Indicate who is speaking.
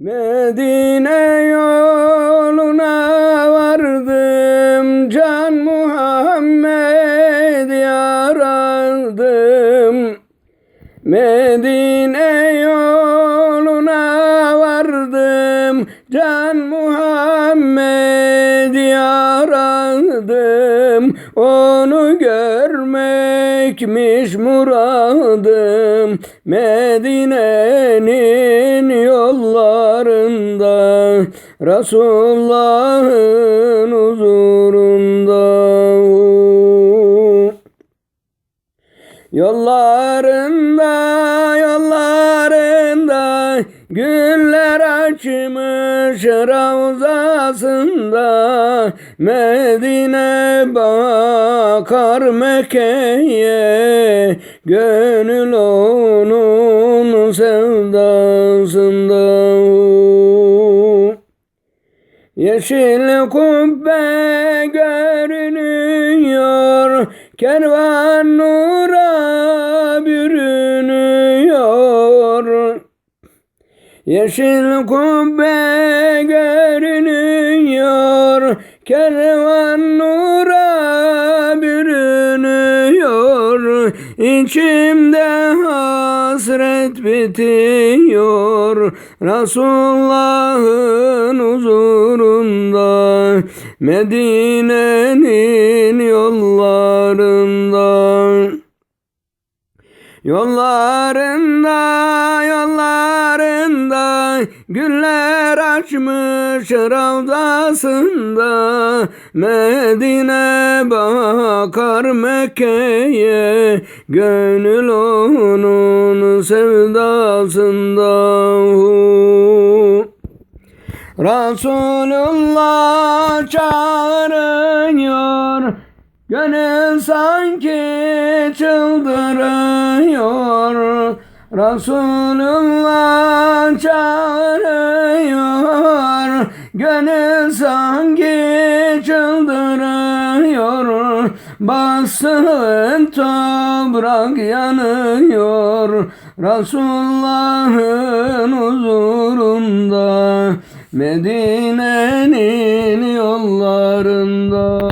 Speaker 1: Medine yoluna vardım Can Muhammed yaradım Medine yoluna vardım Can görmekmiş muradım. Medine'nin yollarında Resulullah'ın huzurunda. Yollarında, yollarında Güller açmış ravzasında Medine bakar Mekke'ye Gönül onun sevdasında. Yeşil kubbe görünüyor Kervan nura Yeşil kubbe görünüyor Kervan nura bürünüyor. İçimde hasret bitiyor Resulullah'ın huzurunda Medine'nin yollarında Yollarında, yollarında Güller açmış ravdasında Medine bakar Mekke'ye Gönül onun sevdasında. Resulullah çağırıyor Gönül sanki çıldırıyor Resulullah çağırıyor. Gönül sanki çıldırıyor Basın toprak yanıyor. Resulullah'ın huzurunda Medine'nin yollarında.